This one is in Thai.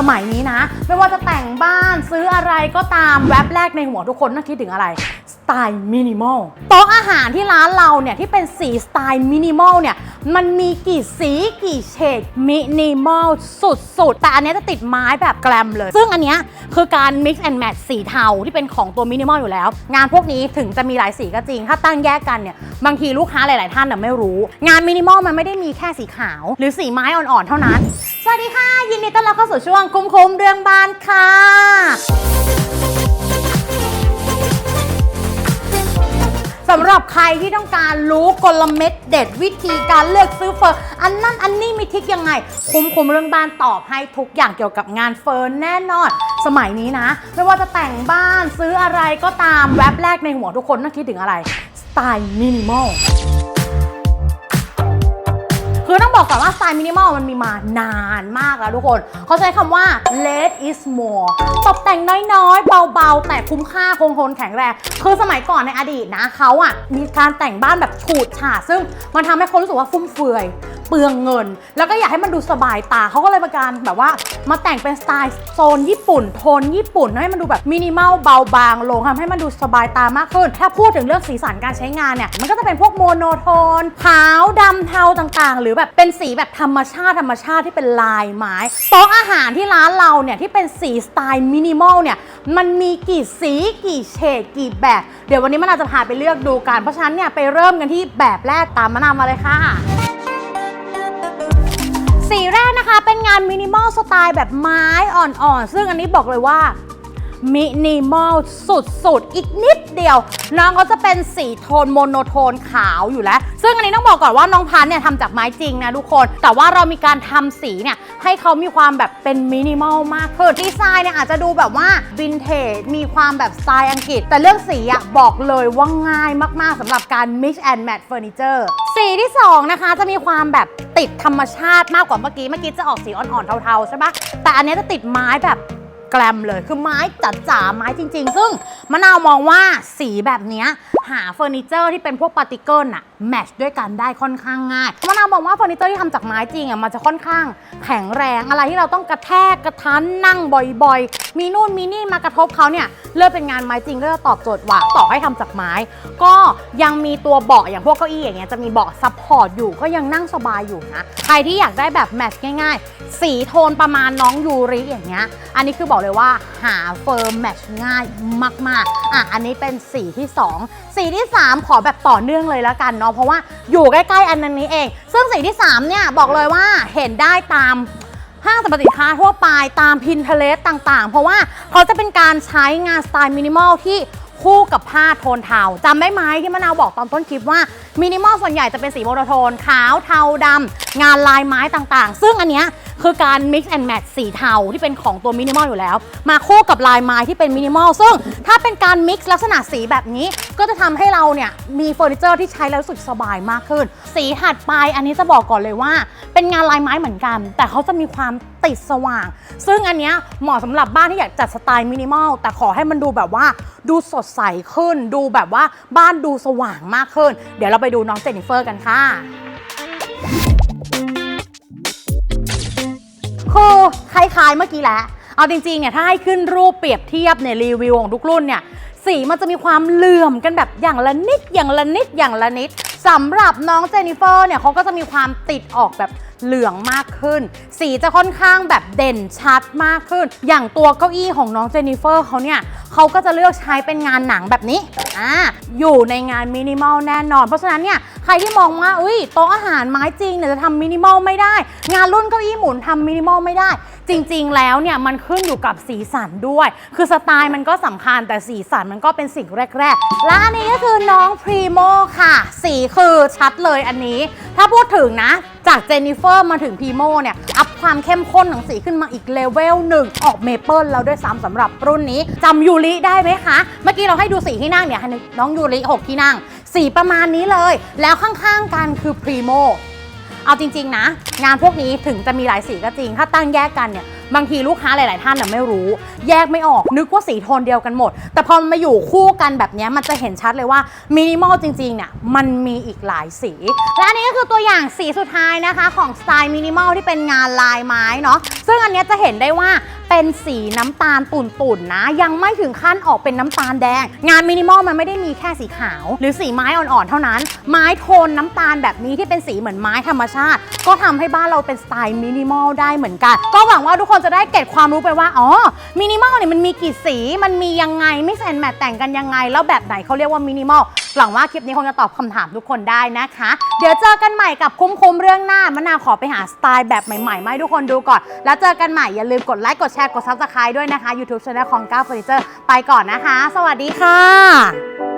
สมัยนี้นะ ไม่ว่าจะแต่งบ้านซื้ออะไรก็ตามแว็บแรกในหัวทุกคนน่าคิดถึงอะไรสไตล์มินิมอลโต๊ะอาหารที่ร้านเราเนี่ยที่เป็นสีสไตล์มินิมอลเนี่ย มันมีกี่สีกี่เฉดมินิมอลสุดๆ แต่อันนี้จะติดไม้แบบแกรมเลย ซึ่งอันนี้คือการ mix and match สีเทาที่เป็นของตัวมินิมอลอยู่แล้ว งานพวกนี้ถึงจะมีหลายสีก็จริง ถ้าตั้งแยกกันเนี่ย บางทีลูกค้าหลาย ๆ ท่านน่ะไม่รู้ งานมินิมอลมันไม่ได้มีแค่สีขาว หรือสีไม้อ่อน ๆ เท่านั้น สวัสดีค่ะ ยินดีต้อนรับเข้าสู่ช่วงคุ้มๆเรื่องบ้านค่ะ สำหรับใครที่ต้องการรู้กลเม็ดเด็ดวิธีการเลือกซื้อเฟอร์ อันนั้นอันนี้มีทิกยังไง คุ้มคุมเรื่องบ้านตอบให้ทุกอย่างเกี่ยวกับงานเฟอร์แน่นอน สมัยนี้นะ ไม่ว่าจะแต่งบ้านซื้ออะไรก็ตามแว็บแรกในหัวทุกคนต้องคิดถึงอะไรสไตล์มินิมอล บอกก่อนว่าสไตล์มินิมอลมันมีมานานมากแล้วทุกคน เขาใช้คำว่า less is more ตกแต่งน้อยๆ เบาๆ แต่คุ้มค่าคงทนแข็งแรง คือสมัยก่อนในอดีตนะเขาอะมีการแต่งบ้านแบบฉูดฉาดซึ่งมันทำให้คนรู้สึกว่าฟุ่มเฟือยเปลืองเงิน แล้วก็อยากให้มันดูสบายตาเขาก็เลยประการแบบว่ามาแต่งเป็นสไตล์โซนญี่ปุ่นโทนญี่ปุ่นให้มันดูแบบมินิมอลเบาบางลงทำให้มันดูสบายตามากขึ้น ถ้าพูดถึงเรื่องสีสันการใช้งานเนี่ยมันก็จะเป็นพวกโมโนโทนขาวดำเทาต่างๆ หรือแบบเป็นสีแบบธรรมชาติธรรมชาติที่เป็นลายไม้โต๊ะอาหารที่ร้านเราเนี่ยที่เป็นสีสไตล์มินิมอลเนี่ยมันมีกี่สีกี่เฉดกี่แบบ เดี๋ยววันนี้มะนอาวจะพาไปเลือกดูกันเพราะฉะนั้นเนี่ยไปเริ่มกันที่แบบแรกตามมะนาวมาเลยค่ะสีแรก นะคะเป็นงานมินิมอลสไตล์แบบไม้อ่อนๆ ซึ่งอันนี้บอกเลยว่า มินิมอลสุดๆ อีกนิดเดียว น้องเขาจะเป็นสีโทนโมโนโทนขาวอยู่แล้ว ซึ่งอันนี้ต้องบอกก่อนว่าน้องพันเนี่ยทำจากไม้จริงนะทุกคน แต่ว่าเรามีการทำสีเนี่ย ให้เขามีความแบบเป็นมินิมอลมากขึ้นดีไซน์เนี่ยอาจจะดูแบบว่าวินเทจมีความแบบสไตล์อังกฤษ แต่เรื่องสีอะบอกเลยว่าง่ายมากๆสำหรับการ mix and match furniture สีที่2นะคะจะมีความแบบติดธรรมชาติมากกว่าเมื่อกี้ เมื่อกี้จะออกสีอ่อนๆเทาๆใช่ปะแต่อันนี้จะติดไม้แบบ กรมเลย คือไม้จัดจ๋าไม้จริง ๆ ซึ่งมะนาวมองว่าสีแบบเนี้ยหาเฟอร์นิเจอร์ที่เป็นพวกปาร์ติเกิลอะแมชด้วยกันได้ค่อนข้างง่ายมะนาวมองว่าเฟอร์นิเจอร์ที่ทำจากไม้จริงอะมันจะค่อนข้างแข็งแรงอะไรที่เราต้องกระแทกกระทันนั่งบ่อยๆ มีนู่นมีนี่มากระทบเขาเนี่ยเลือกเป็นงานไม้จริงก็จะตอบโจทย์ว่าต่อให้ทำจากไม้ ก็ยังมีตัวเบาะอย่างพวกเก้าอี้อย่างเงี้ยจะมีเบาะซับพอร์ตอยู่ก็ยังนั่งสบายอยู่นะใครที่อยากได้แบบแมทช์ง่าย ๆ สีโทนประมาณน้องยูริอย่างเงี้ยอันนี้คือบอกเลยว่าหาเฟิร์มแมทช์ง่ายมากๆอะอันนี้เป็นสีที่ 2สีที่ 3 ขอแบบต่อเนื่องเลยแล้วกันเนาะเพราะว่าอยู่ใกล้ๆอันนั้นนี้เอง ซึ่งสีที่ 3 เนี่ย บอกเลยว่าเห็นได้ตามห้างสรรพสินค้าทั่วไปตามพินเทเลสต่างๆ เพราะว่าเขาจะเป็นการใช้งานสไตล์มินิมอลที่ คู่กับผ้าโทนเทาจำได้ไหมที่มะนาวบอกตอนต้นคลิปว่ามินิมอลส่วนใหญ่จะเป็นสีโมโนโทน ขาวเทาดำงานลายไม้ต่างๆ ซึ่งอันเนี้ยคือการ mix and match สีเทาที่เป็นของตัวมินิมอลอยู่แล้ว มาคู่กับลายไม้ที่เป็นมินิมอลซึ่งถ้าเป็นการ mix ลักษณะสีแบบนี้ ก็จะทำให้เราเนี่ยมีเฟอร์นิเจอร์ที่ใช้แล้วรู้สึกสบายมากขึ้น สีถัดไปอันนี้จะบอกก่อนเลยว่า เป็นงานลายไม้เหมือนกัน แต่เขาจะมีความ ติดสว่าง ซึ่งอันเนี้ยเหมาะสำหรับบ้านที่อยากจัดสไตล์มินิมอล แต่ขอให้มันดูแบบว่าดูสดใสขึ้น ดูแบบว่าบ้านดูสว่างมากขึ้น เดี๋ยวเราไปดูน้องเจนนิเฟอร์กันค่ะคือคล้ายๆเมื่อกี้แหละ เอาจริงๆเนี่ยถ้าให้ขึ้นรูปเปรียบเทียบในรีวิวของทุกรุ่นเนี่ยสีมันจะมีความเหลื่อมกันแบบอย่างละนิดอย่างละนิดอย่างละนิดสำหรับน้องเจนนิเฟอร์เนี่ยเขาก็จะมีความติดออกแบบ เหลืองมากขึ้น สีจะค่อนข้างแบบเด่นชัดมากขึ้น อย่างตัวเก้าอี้ของน้องเจนนิเฟอร์เขาเนี่ยเขาก็จะเลือกใช้เป็นงานหนังแบบนี้อ่าอยู่ในงานมินิมอลแน่นอน เพราะฉะนั้นเนี่ยใครที่มองว่าอุ้ยโต๊ะอาหารไม้จริงเนี่ยจะทำมินิมอลไม่ได้ งานรุ่นเก้าอี้หมุนทำมินิมอลไม่ได้ จริง ๆ แล้วเนี่ยมันขึ้นอยู่กับสีสันด้วย คือสไตล์มันก็สำคัญแต่สีสันมันก็เป็นสิ่งแรกๆและอันนี้ก็คือน้องพรีโมค่ะ สีคือชัดเลยอันนี้ ถ้าพูดถึงนะจากเจนนิเฟอร์มาถึงพรีโมเนี่ย อัพความเข้มข้นของสีขึ้นมาอีกเลเวลหนึ่งออกเมเปิลแล้วด้วยซ้ำสำหรับรุ่นนี้จำยูริได้ไหมคะ เมื่อกี้เราให้ดูสีที่นั่งเนี่ยน้องยูริ 6 ที่นั่ง สีประมาณนี้เลย แล้วข้างๆกันคือพรีโมเอาจริง ๆ นะ งานพวกนี้ถึงจะมีหลายสีก็จริง ถ้าตั้งแยกกันเนี่ย บางทีลูกค้าหลาย ๆ ท่านน่ะไม่รู้ แยกไม่ออกนึกว่าสีโทนเดียวกันหมด แต่พอมันมาอยู่คู่กันแบบนี้มันจะเห็นชัดเลยว่ามินิมอลจริง ๆ เนี่ยมันมีอีกหลายสี และนี้ก็คือตัวอย่างสีสุดท้ายนะคะ ของสไตล์มินิมอลที่เป็นงานลายไม้เนาะซึ่งอันนี้จะเห็นได้ว่า เป็นสีน้ำตาลตุ่นๆนะ ยังไม่ถึงขั้นออกเป็นน้ำตาลแดง งานมินิมอลมันไม่ได้มีแค่สีขาว หรือสีไม้อ่อนๆเท่านั้น ไม้โทนน้ำตาลแบบนี้ที่เป็นสีเหมือนไม้ธรรมชาติ ก็ทำให้บ้านเราเป็นสไตล์มินิมอลได้เหมือนกัน ก็หวังว่าทุกคนจะได้เก็บความรู้ไปว่าอ๋อมินิมอลเนี่ยมันมีกี่สีมันมียังไงไม่แอนแมทแต่งกันยังไง แล้วแบบไหนเขาเรียกว่ามินิมอลหวังว่าคลิปนี้คงจะตอบคำถามทุกคนได้นะคะ เดี๋ยวเจอกันใหม่กับคุ้มๆเรื่องหน้ามะนาวขอไปหาสไตล์แบบใหม่ๆมาให้ทุกคนดูก่อน แล้วเจอกันใหม่อย่าลืมกดไลค์กดแชร์กดซับสไครต์ด้วยนะคะ YouTube Channel ของก้าวเฟอร์นิเจอร์ไปก่อนนะคะ สวัสดีค่ะ